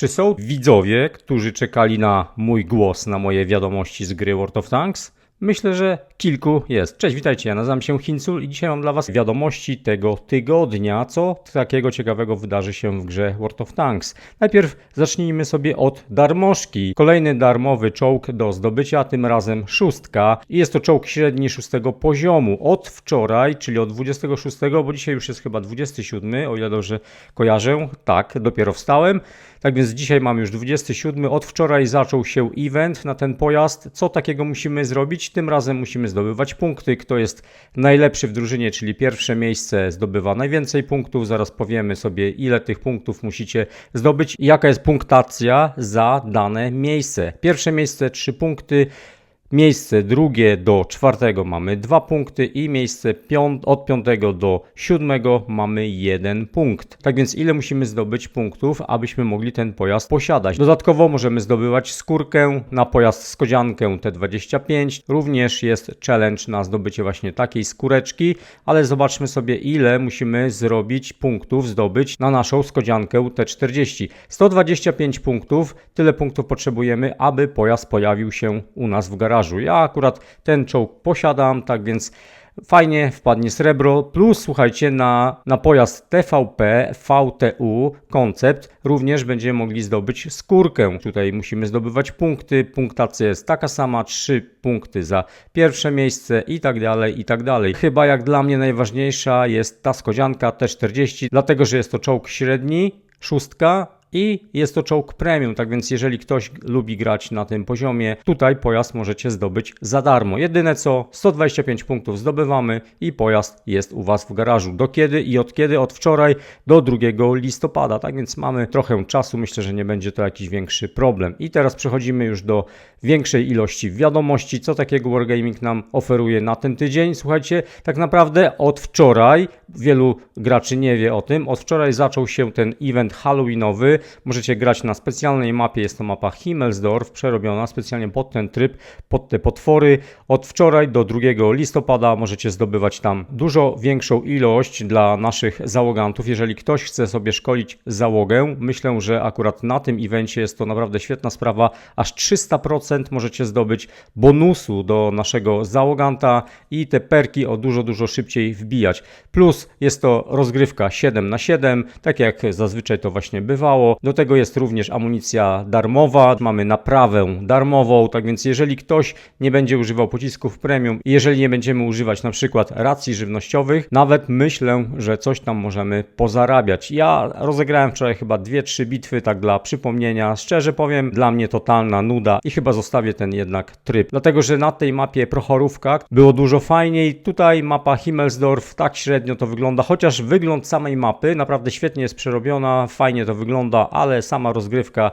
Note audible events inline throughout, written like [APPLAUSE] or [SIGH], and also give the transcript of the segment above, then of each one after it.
Czy są widzowie, którzy czekali na mój głos, na moje wiadomości z gry World of Tanks? Myślę, że kilku jest. Cześć, witajcie, ja nazywam się Hincul i dzisiaj mam dla Was wiadomości tego tygodnia, co takiego ciekawego wydarzy się w grze World of Tanks. Najpierw zacznijmy sobie od darmożki. Kolejny darmowy czołg do zdobycia, tym razem szóstka i jest to czołg średni szóstego poziomu. Od wczoraj, czyli od 26, bo dzisiaj już jest chyba 27, o ile dobrze kojarzę, tak, dopiero wstałem. Tak więc dzisiaj mamy już 27. Od wczoraj zaczął się event na ten pojazd. Co takiego musimy zrobić? Tym razem musimy zdobywać punkty. Kto jest najlepszy w drużynie, czyli pierwsze miejsce zdobywa najwięcej punktów. Zaraz powiemy sobie, ile tych punktów musicie zdobyć i jaka jest punktacja za dane miejsce. Pierwsze miejsce 3 punkty. Miejsce drugie do czwartego mamy dwa punkty i miejsce piąt, od piątego do siódmego mamy jeden punkt. Tak więc ile musimy zdobyć punktów, abyśmy mogli ten pojazd posiadać? Dodatkowo możemy zdobywać skórkę na pojazd Skodziankę T25. Również jest challenge na zdobycie właśnie takiej skóreczki, ale zobaczmy sobie ile musimy zrobić punktów, zdobyć na naszą Skodziankę T40. 125 punktów, tyle punktów potrzebujemy, aby pojazd pojawił się u nas w garażu garażu. Ja akurat ten czołg posiadam, tak więc fajnie wpadnie srebro. Plus słuchajcie, na, na pojazd TVP VTU koncept również będziemy mogli zdobyć skórkę. Tutaj musimy zdobywać punkty. Punktacja jest taka sama, 3 punkty za pierwsze miejsce i tak dalej, i tak dalej. Chyba jak dla mnie najważniejsza jest ta skodzianka T40, dlatego że jest to czołg średni, szóstka i jest to czołg premium, tak więc jeżeli ktoś lubi grać na tym poziomie, tutaj pojazd możecie zdobyć za darmo. Jedyne co, 125 punktów zdobywamy i pojazd jest u Was w garażu. Do kiedy i od kiedy? Od wczoraj do 2 listopada, tak więc mamy trochę czasu, myślę, że nie będzie to jakiś większy problem. I teraz przechodzimy już do większej ilości wiadomości, co takiego Wargaming nam oferuje na ten tydzień. Słuchajcie, tak naprawdę od wczoraj, wielu graczy nie wie o tym, od wczoraj zaczął się ten event halloweenowy, Możecie grać na specjalnej mapie, jest to mapa Himmelsdorf, przerobiona specjalnie pod ten tryb, pod te potwory. Od wczoraj do 2 listopada możecie zdobywać tam dużo większą ilość dla naszych załogantów. Jeżeli ktoś chce sobie szkolić załogę, myślę, że akurat na tym evencie jest to naprawdę świetna sprawa. Aż 300% możecie zdobyć bonusu do naszego załoganta i te perki o dużo, dużo szybciej wbijać. Plus jest to rozgrywka 7 na 7 tak jak zazwyczaj to właśnie bywało. Do tego jest również amunicja darmowa, mamy naprawę darmową, tak więc jeżeli ktoś nie będzie używał pocisków premium jeżeli nie będziemy używać na przykład racji żywnościowych, nawet myślę, że coś tam możemy pozarabiać. Ja rozegrałem wczoraj chyba 2-3 bitwy, tak dla przypomnienia. Szczerze powiem, dla mnie totalna nuda i chyba zostawię ten jednak tryb. Dlatego, że na tej mapie Prochorówka było dużo fajniej. Tutaj mapa Himmelsdorf tak średnio to wygląda, chociaż wygląd samej mapy naprawdę świetnie jest przerobiona, fajnie to wygląda ale sama rozgrywka.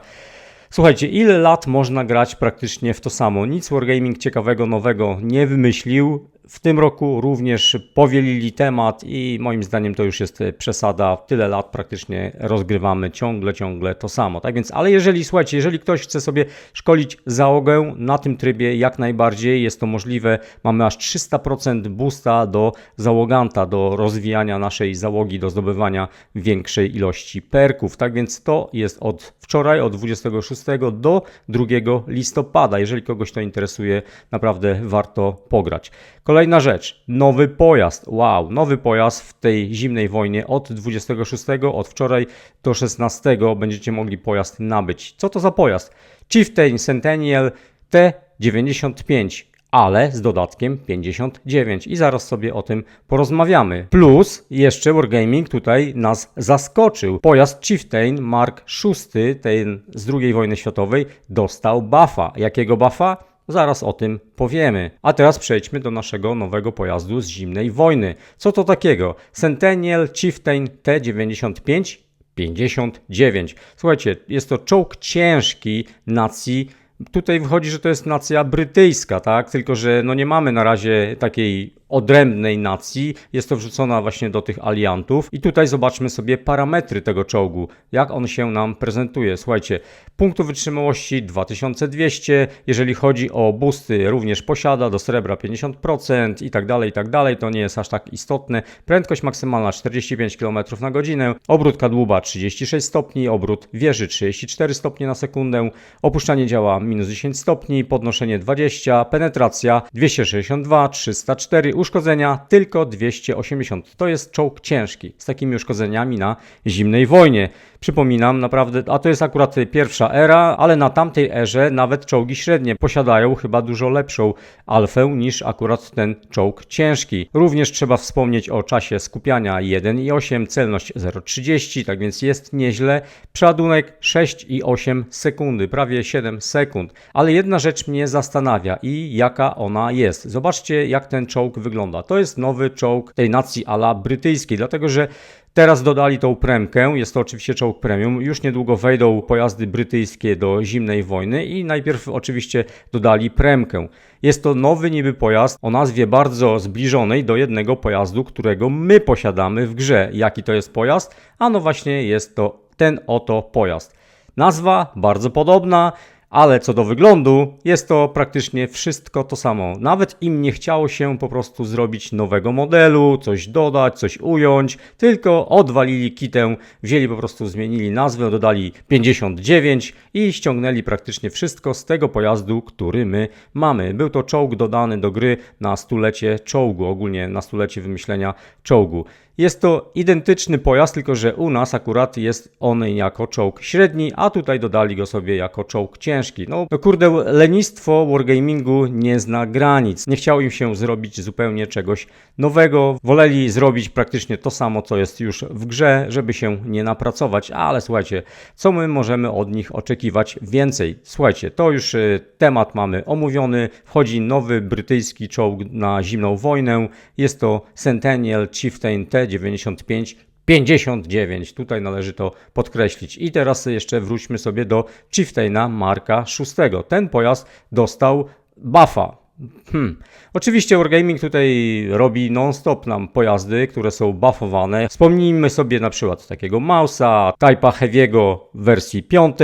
Słuchajcie, ile lat można grać praktycznie w to samo? Nic Wargaming ciekawego, nowego nie wymyślił. W tym roku również powielili temat i moim zdaniem to już jest przesada. Tyle lat praktycznie rozgrywamy ciągle, ciągle to samo. Tak więc, ale jeżeli, słuchajcie, jeżeli ktoś chce sobie szkolić załogę na tym trybie, jak najbardziej jest to możliwe. Mamy aż 300% boosta do załoganta, do rozwijania naszej załogi, do zdobywania większej ilości perków. Tak więc to jest od wczoraj, od 26 do 2 listopada. Jeżeli kogoś to interesuje, naprawdę warto pograć. Kolejna rzecz, nowy pojazd. Wow, nowy pojazd w tej zimnej wojnie od 26, od wczoraj do 16 będziecie mogli pojazd nabyć. Co to za pojazd? Chieftain Centennial T95 ale z dodatkiem 59 i zaraz sobie o tym porozmawiamy. Plus jeszcze Wargaming tutaj nas zaskoczył. Pojazd Chieftain Mark VI, ten z II wojny światowej, dostał buffa. Jakiego buffa? Zaraz o tym powiemy. A teraz przejdźmy do naszego nowego pojazdu z zimnej wojny. Co to takiego? Centennial Chieftain T95 59. Słuchajcie, jest to czołg ciężki nacji Tutaj wychodzi, że to jest nacja brytyjska, tak? Tylko, że no nie mamy na razie takiej odrębnej nacji. Jest to wrzucona właśnie do tych aliantów. I tutaj zobaczmy sobie parametry tego czołgu, jak on się nam prezentuje. Słuchajcie, punktu wytrzymałości 2200, jeżeli chodzi o busty również posiada, do srebra 50% i tak dalej, i tak dalej, to nie jest aż tak istotne. Prędkość maksymalna 45 km na godzinę, obrót kadłuba 36 stopni, obrót wieży 34 stopnie na sekundę, opuszczanie działa minus 10 stopni, podnoszenie 20, penetracja 262, 304, uszkodzenia tylko 280. To jest czołg ciężki z takimi uszkodzeniami na zimnej wojnie. Przypominam, naprawdę, a to jest akurat pierwsza era, ale na tamtej erze nawet czołgi średnie posiadają chyba dużo lepszą alfę niż akurat ten czołg ciężki. Również trzeba wspomnieć o czasie skupiania 1,8, celność 0,30, tak więc jest nieźle. Przeładunek 6,8 sekundy, prawie 7 sekund. Ale jedna rzecz mnie zastanawia i jaka ona jest. Zobaczcie, jak ten czołg wygląda. To jest nowy czołg tej nacji ala brytyjskiej, dlatego że Teraz dodali tą premkę, jest to oczywiście czołg premium. Już niedługo wejdą pojazdy brytyjskie do zimnej wojny i najpierw oczywiście dodali premkę. Jest to nowy niby pojazd o nazwie bardzo zbliżonej do jednego pojazdu, którego my posiadamy w grze. Jaki to jest pojazd? Ano właśnie jest to ten oto pojazd. Nazwa bardzo podobna, ale co do wyglądu, jest to praktycznie wszystko to samo. Nawet im nie chciało się po prostu zrobić nowego modelu, coś dodać, coś ująć, tylko odwalili kitę, wzięli po prostu, zmienili nazwę, dodali 59 i ściągnęli praktycznie wszystko z tego pojazdu, który my mamy. Był to czołg dodany do gry na stulecie czołgu, ogólnie na stulecie wymyślenia czołgu. Jest to identyczny pojazd, tylko że u nas akurat jest on jako czołg średni, a tutaj dodali go sobie jako czołg ciężki. No, no kurde, lenistwo wargamingu nie zna granic. Nie chciało im się zrobić zupełnie czegoś nowego. Woleli zrobić praktycznie to samo, co jest już w grze, żeby się nie napracować. Ale słuchajcie, co my możemy od nich oczekiwać więcej? Słuchajcie, to już y, temat mamy omówiony. Wchodzi nowy brytyjski czołg na zimną wojnę. Jest to Centennial Chieftain T 95 59. Tutaj należy to podkreślić. I teraz jeszcze wróćmy sobie do Chieftaina Marka VI. Ten pojazd dostał buffa. Hmm. Oczywiście Wargaming tutaj robi non-stop nam pojazdy, które są buffowane. Wspomnijmy sobie na przykład takiego Mausa, Type'a Heavy'ego w wersji 5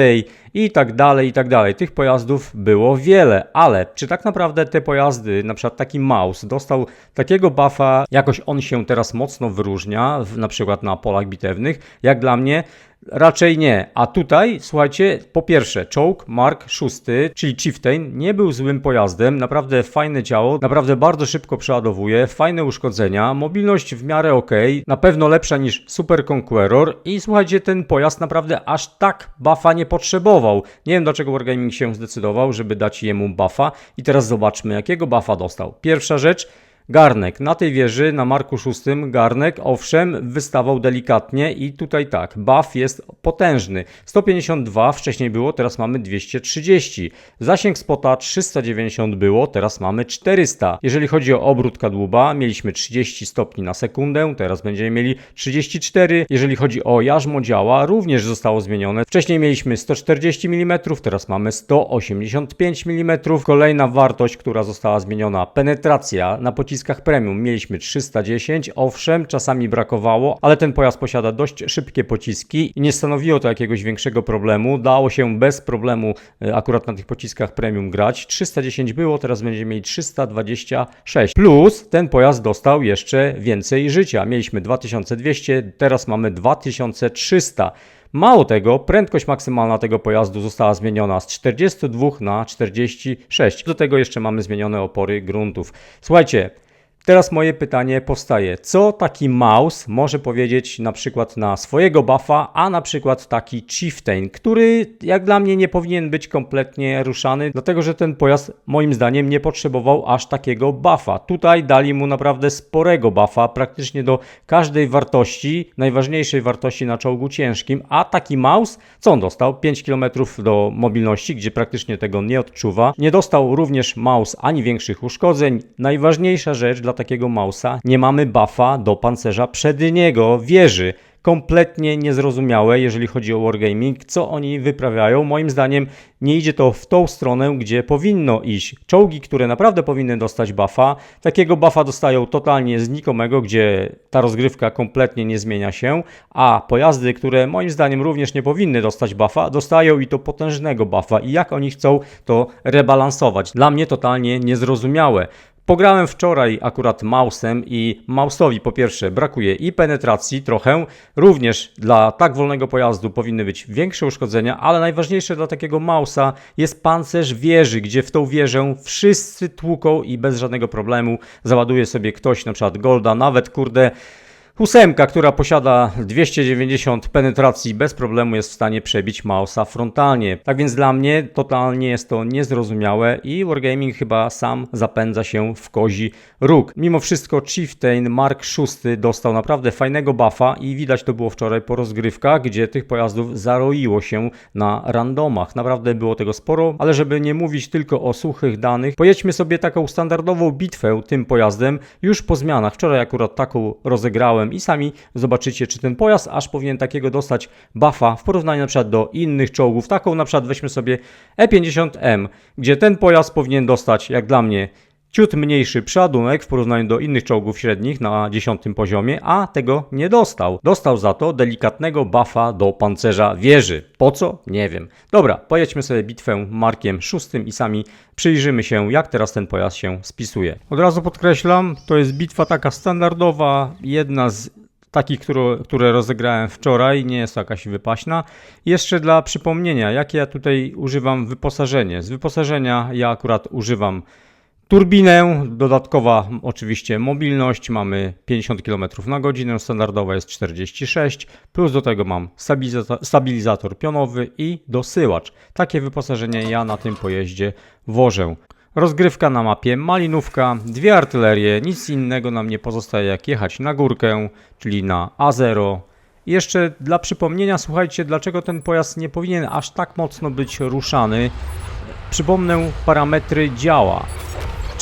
i tak dalej, i tak dalej. Tych pojazdów było wiele, ale czy tak naprawdę te pojazdy, na przykład taki Maus dostał takiego buffa, jakoś on się teraz mocno wyróżnia, w, na przykład na polach bitewnych, jak dla mnie Raczej nie. A tutaj, słuchajcie, po pierwsze, czołg Mark VI, czyli Chieftain, nie był złym pojazdem. Naprawdę fajne ciało, naprawdę bardzo szybko przeładowuje, fajne uszkodzenia, mobilność w miarę ok, na pewno lepsza niż Super Conqueror. I słuchajcie, ten pojazd naprawdę aż tak buffa nie potrzebował. Nie wiem dlaczego Wargaming się zdecydował, żeby dać jemu buffa. I teraz zobaczmy, jakiego buffa dostał. Pierwsza rzecz. Garnek. Na tej wieży, na Marku VI, garnek, owszem, wystawał delikatnie i tutaj tak, buff jest potężny. 152 wcześniej było, teraz mamy 230. Zasięg spota 390 było, teraz mamy 400. Jeżeli chodzi o obrót kadłuba, mieliśmy 30 stopni na sekundę, teraz będziemy mieli 34. Jeżeli chodzi o jarzmo działa, również zostało zmienione. Wcześniej mieliśmy 140 mm, teraz mamy 185 mm. Kolejna wartość, która została zmieniona, penetracja na pociskach pociskach premium mieliśmy 310, owszem, czasami brakowało, ale ten pojazd posiada dość szybkie pociski i nie stanowiło to jakiegoś większego problemu. Dało się bez problemu e, akurat na tych pociskach premium grać. 310 było, teraz będziemy mieli 326. Plus ten pojazd dostał jeszcze więcej życia. Mieliśmy 2200, teraz mamy 2300. Mało tego, prędkość maksymalna tego pojazdu została zmieniona z 42 na 46. Do tego jeszcze mamy zmienione opory gruntów. Słuchajcie, Teraz moje pytanie powstaje. Co taki mouse może powiedzieć na przykład na swojego buffa, a na przykład taki chieftain, który jak dla mnie nie powinien być kompletnie ruszany, dlatego że ten pojazd moim zdaniem nie potrzebował aż takiego buffa. Tutaj dali mu naprawdę sporego buffa, praktycznie do każdej wartości, najważniejszej wartości na czołgu ciężkim, a taki mouse, co on dostał? 5 km do mobilności, gdzie praktycznie tego nie odczuwa. Nie dostał również mouse ani większych uszkodzeń. Najważniejsza rzecz dla takiego mausa, nie mamy buffa do pancerza przedniego wieży. kompletnie niezrozumiałe, jeżeli chodzi o Wargaming, co oni wyprawiają. Moim zdaniem nie idzie to w tą stronę, gdzie powinno iść. Czołgi, które naprawdę powinny dostać buffa, takiego buffa dostają totalnie znikomego, gdzie ta rozgrywka kompletnie nie zmienia się, a pojazdy, które moim zdaniem również nie powinny dostać buffa, dostają i to potężnego buffa i jak oni chcą to rebalansować. Dla mnie totalnie niezrozumiałe. Pograłem wczoraj akurat Mausem i Mausowi. Po pierwsze brakuje i penetracji trochę, również dla tak wolnego pojazdu powinny być większe uszkodzenia, ale najważniejsze dla takiego Mausa jest pancerz wieży, gdzie w tą wieżę wszyscy tłuką i bez żadnego problemu załaduje sobie ktoś na przykład Golda, nawet kurde Ósemka, która posiada 290 penetracji, bez problemu jest w stanie przebić Mausa frontalnie. Tak więc dla mnie totalnie jest to niezrozumiałe i Wargaming chyba sam zapędza się w kozi róg. Mimo wszystko Chieftain Mark VI dostał naprawdę fajnego buffa i widać to było wczoraj po rozgrywkach, gdzie tych pojazdów zaroiło się na randomach. Naprawdę było tego sporo, ale żeby nie mówić tylko o suchych danych, pojedźmy sobie taką standardową bitwę tym pojazdem już po zmianach. Wczoraj akurat taką rozegrałem i sami zobaczycie, czy ten pojazd aż powinien takiego dostać buffa w porównaniu na przykład do innych czołgów. Taką na przykład weźmy sobie E50M, gdzie ten pojazd powinien dostać, jak dla mnie, ciut mniejszy przeładunek w porównaniu do innych czołgów średnich na 10 poziomie, a tego nie dostał. Dostał za to delikatnego buffa do pancerza wieży. Po co? Nie wiem. Dobra, pojedźmy sobie bitwę Markiem VI i sami przyjrzymy się, jak teraz ten pojazd się spisuje. Od razu podkreślam, to jest bitwa taka standardowa, jedna z takich, które, które rozegrałem wczoraj, nie jest to jakaś wypaśna. Jeszcze dla przypomnienia, jakie ja tutaj używam wyposażenie. Z wyposażenia ja akurat używam Turbinę, dodatkowa oczywiście mobilność, mamy 50 km na godzinę, standardowa jest 46, plus do tego mam stabilizator, pionowy i dosyłacz. Takie wyposażenie ja na tym pojeździe wożę. Rozgrywka na mapie Malinówka, dwie artylerie, nic innego nam nie pozostaje jak jechać na górkę, czyli na A0. I jeszcze dla przypomnienia, słuchajcie, dlaczego ten pojazd nie powinien aż tak mocno być ruszany. Przypomnę parametry działa.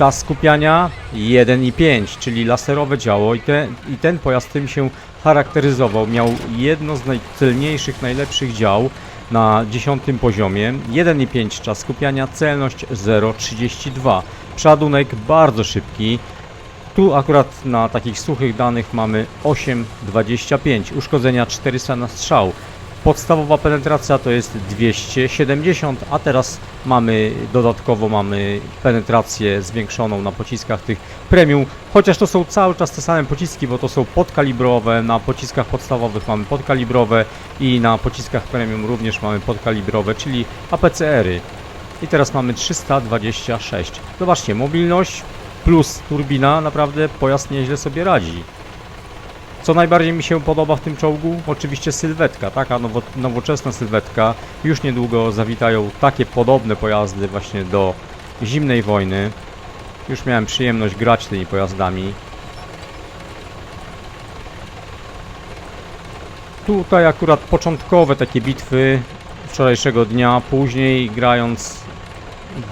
Czas skupiania 1,5, czyli laserowe działo i, te, i ten pojazd tym się charakteryzował. Miał jedno z najcelniejszych, najlepszych dział na 10 poziomie. 1,5 czas skupiania, celność 0,32. Przeładunek bardzo szybki. Tu akurat na takich suchych danych mamy 8,25. Uszkodzenia 400 na strzał. Podstawowa penetracja to jest 270, a teraz mamy dodatkowo mamy penetrację zwiększoną na pociskach tych premium, chociaż to są cały czas te same pociski, bo to są podkalibrowe, na pociskach podstawowych mamy podkalibrowe i na pociskach premium również mamy podkalibrowe, czyli APCR-y. I teraz mamy 326. Zobaczcie, mobilność plus turbina, naprawdę pojazd nieźle sobie radzi. Co najbardziej mi się podoba w tym czołgu? Oczywiście sylwetka, taka nowo, nowoczesna sylwetka. Już niedługo zawitają takie podobne pojazdy właśnie do zimnej wojny. Już miałem przyjemność grać tymi pojazdami. Tutaj akurat początkowe takie bitwy wczorajszego dnia, później grając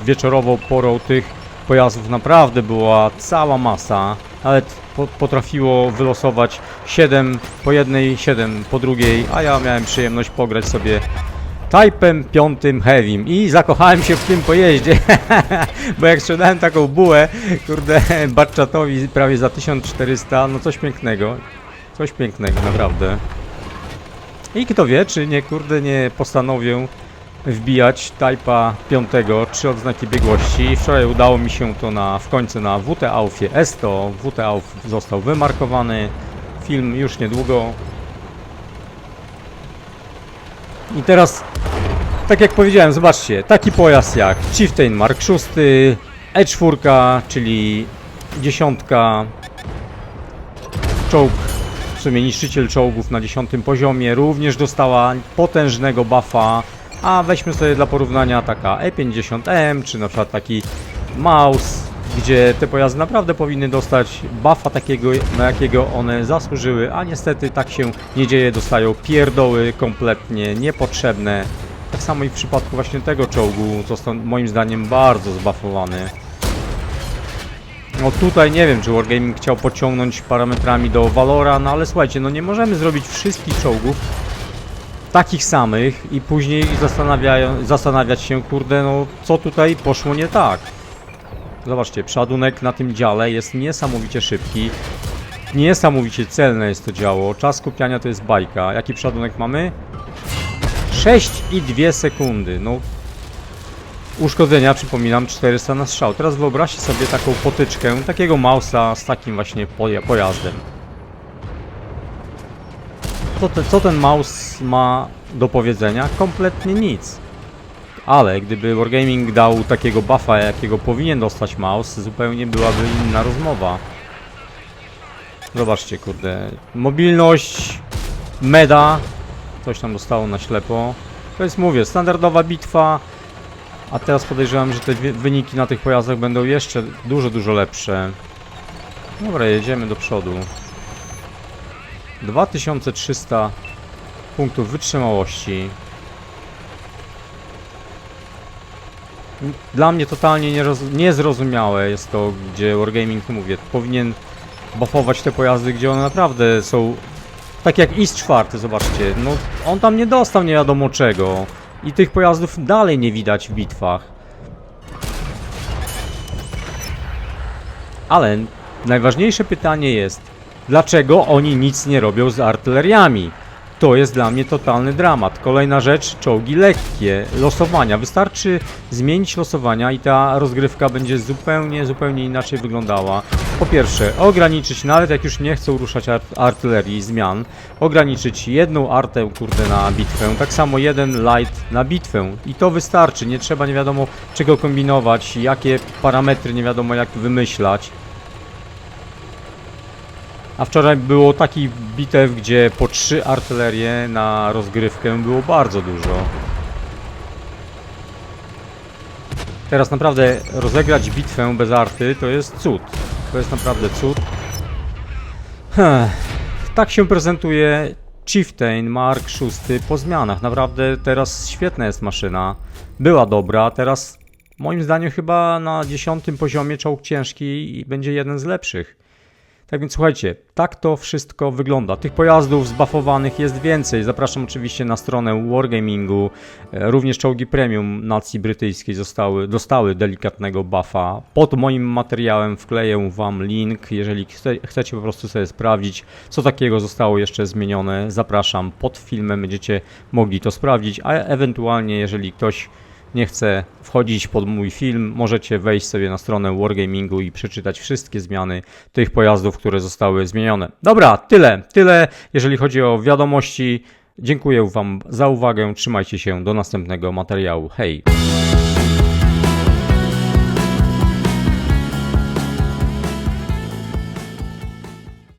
wieczorową porą tych pojazdów naprawdę była cała masa. Nawet po, potrafiło wylosować 7 po jednej, 7 po drugiej, a ja miałem przyjemność pograć sobie Typem piątym Heavym i zakochałem się w tym pojeździe, [LAUGHS] bo jak sprzedałem taką bułę, kurde, [LAUGHS] Batchatowi prawie za 1400, no coś pięknego, coś pięknego, naprawdę. I kto wie, czy nie, kurde, nie postanowię wbijać Type'a 5, trzy odznaki biegłości. Wczoraj udało mi się to na, w końcu na WT Aufie S100. WT Auf został wymarkowany. Film już niedługo. I teraz, tak jak powiedziałem, zobaczcie, taki pojazd jak Chieftain Mark VI, E4, czyli dziesiątka, czołg, w sumie niszczyciel czołgów na 10 poziomie, również dostała potężnego buffa a weźmy sobie dla porównania taka E50M, czy na przykład taki Maus, gdzie te pojazdy naprawdę powinny dostać buffa takiego, na jakiego one zasłużyły, a niestety tak się nie dzieje, dostają pierdoły kompletnie niepotrzebne. Tak samo i w przypadku właśnie tego czołgu, został moim zdaniem bardzo zbuffowany. No tutaj nie wiem, czy Wargaming chciał pociągnąć parametrami do Valora, no ale słuchajcie, no nie możemy zrobić wszystkich czołgów takich samych i później zastanawiają, zastanawiać się, kurde, no co tutaj poszło nie tak. Zobaczcie, przodunek na tym dziale jest niesamowicie szybki. Niesamowicie celne jest to działo. Czas skupiania to jest bajka. Jaki przodunek mamy? 6,2 sekundy. No. Uszkodzenia, przypominam, 400 na strzał. Teraz wyobraźcie sobie taką potyczkę, takiego mausa z takim właśnie poja- pojazdem. Co, te, co ten mouse ma do powiedzenia? Kompletnie nic. Ale gdyby Wargaming dał takiego buffa, jakiego powinien dostać mouse, zupełnie byłaby inna rozmowa. Zobaczcie, kurde. Mobilność, meda, coś tam dostało na ślepo. To jest, mówię, standardowa bitwa. A teraz podejrzewam, że te wyniki na tych pojazdach będą jeszcze dużo, dużo lepsze. Dobra, jedziemy do przodu. 2300 punktów wytrzymałości. Dla mnie totalnie niezrozumiałe jest to, gdzie Wargaming, mówię, powinien buffować te pojazdy, gdzie one naprawdę są tak jak IS-4, zobaczcie, no on tam nie dostał nie wiadomo czego i tych pojazdów dalej nie widać w bitwach. Ale najważniejsze pytanie jest, dlaczego oni nic nie robią z artyleriami? To jest dla mnie totalny dramat. Kolejna rzecz, czołgi lekkie, losowania. Wystarczy zmienić losowania i ta rozgrywka będzie zupełnie, zupełnie inaczej wyglądała. Po pierwsze, ograniczyć, nawet jak już nie chcą ruszać art artylerii zmian, ograniczyć jedną artę, kurde, na bitwę, tak samo jeden light na bitwę. I to wystarczy, nie trzeba nie wiadomo czego kombinować, jakie parametry nie wiadomo jak wymyślać. A wczoraj było takich bitew, gdzie po trzy artylerie na rozgrywkę było bardzo dużo. Teraz naprawdę rozegrać bitwę bez arty to jest cud. To jest naprawdę cud. Heh. Tak się prezentuje Chieftain Mark VI po zmianach. Naprawdę teraz świetna jest maszyna. Była dobra, teraz moim zdaniem chyba na dziesiątym poziomie czołg ciężki i będzie jeden z lepszych. Tak więc słuchajcie, tak to wszystko wygląda. Tych pojazdów zbafowanych jest więcej. Zapraszam oczywiście na stronę Wargamingu. E, Również czołgi premium nacji brytyjskiej zostały, dostały delikatnego buffa. Pod moim materiałem wkleję Wam link, jeżeli chce, chcecie po prostu sobie sprawdzić, co takiego zostało jeszcze zmienione. Zapraszam pod filmem, będziecie mogli to sprawdzić, a ewentualnie jeżeli ktoś nie chce wchodzić pod mój film, możecie wejść sobie na stronę Wargamingu i przeczytać wszystkie zmiany tych pojazdów, które zostały zmienione. Dobra, tyle, tyle jeżeli chodzi o wiadomości. Dziękuję Wam za uwagę, trzymajcie się do następnego materiału. Hej!